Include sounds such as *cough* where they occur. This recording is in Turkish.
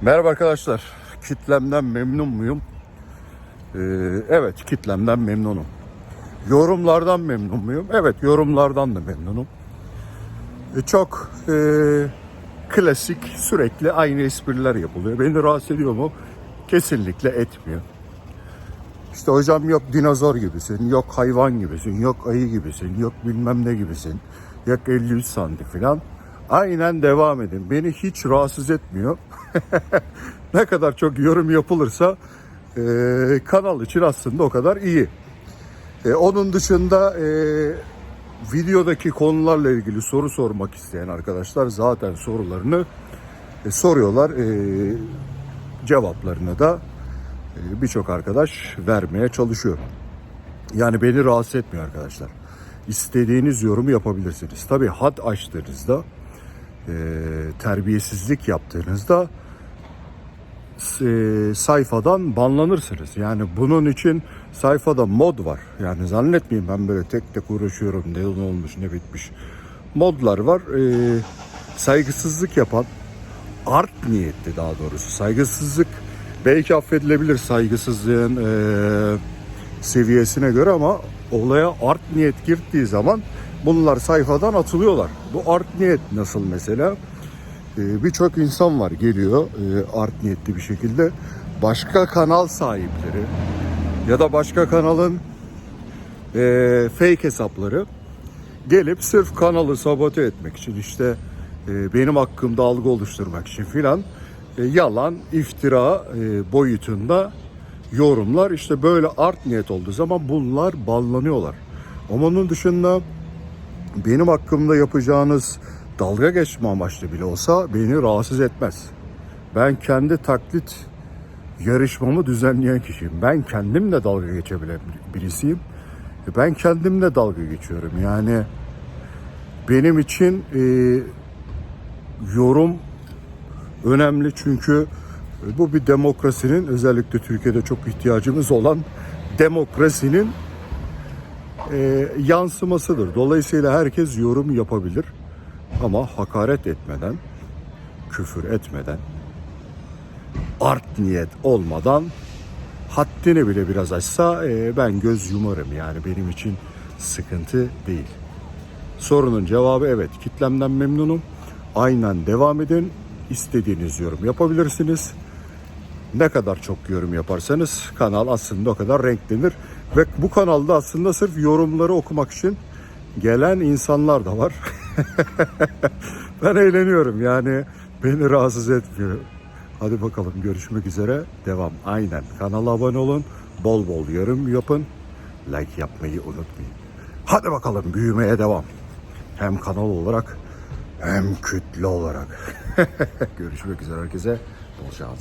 Merhaba arkadaşlar. Kitlemden memnun muyum? Ee, evet, kitlemden memnunum. Yorumlardan memnun muyum? Evet, yorumlardan da memnunum. Ee, çok e, klasik, sürekli aynı espriler yapılıyor. Beni rahatsız ediyor mu? Kesinlikle etmiyor. İşte hocam yok dinozor gibisin, yok hayvan gibisin, yok ayı gibisin, yok bilmem ne gibisin, yok 53 santi falan. Aynen devam edin. Beni hiç rahatsız etmiyor. *laughs* ne kadar çok yorum yapılırsa e, kanal için aslında o kadar iyi. E, onun dışında e, videodaki konularla ilgili soru sormak isteyen arkadaşlar zaten sorularını e, soruyorlar. E, cevaplarını da e, birçok arkadaş vermeye çalışıyor. Yani beni rahatsız etmiyor arkadaşlar. İstediğiniz yorumu yapabilirsiniz. Tabii had açtığınızda, e, terbiyesizlik yaptığınızda e, sayfadan banlanırsınız. Yani bunun için sayfada mod var. Yani zannetmeyin ben böyle tek tek uğraşıyorum ne olmuş ne bitmiş. Modlar var. E, saygısızlık yapan art niyetli daha doğrusu saygısızlık belki affedilebilir saygısızlığın e, seviyesine göre ama olaya art niyet girdiği zaman bunlar sayfadan atılıyorlar. Bu art niyet nasıl mesela? E, Birçok insan var geliyor e, art niyetli bir şekilde başka kanal sahipleri ya da başka kanalın e, fake hesapları gelip sırf kanalı sabote etmek için işte e, benim hakkımda algı oluşturmak için filan yalan, iftira boyutunda yorumlar işte böyle art niyet olduğu zaman bunlar banlanıyorlar. Ama onun dışında benim hakkımda yapacağınız dalga geçme amaçlı bile olsa beni rahatsız etmez. Ben kendi taklit yarışmamı düzenleyen kişiyim. Ben kendimle dalga geçebilen birisiyim. Ben kendimle dalga geçiyorum. Yani benim için e, yorum önemli çünkü bu bir demokrasinin özellikle Türkiye'de çok ihtiyacımız olan demokrasinin e, yansımasıdır. Dolayısıyla herkes yorum yapabilir ama hakaret etmeden, küfür etmeden, art niyet olmadan haddini bile biraz aşsa e, ben göz yumarım. Yani benim için sıkıntı değil. Sorunun cevabı evet. Kitlemden memnunum. Aynen devam edin. İstediğiniz yorum yapabilirsiniz. Ne kadar çok yorum yaparsanız kanal aslında o kadar renklenir. Ve bu kanalda aslında sırf yorumları okumak için gelen insanlar da var. *laughs* ben eğleniyorum yani beni rahatsız etmiyor. Hadi bakalım görüşmek üzere. Devam aynen. Kanala abone olun. Bol bol yorum yapın. Like yapmayı unutmayın. Hadi bakalım büyümeye devam. Hem kanal olarak hem kütle olarak. *laughs* görüşmek üzere herkese. Bol şans.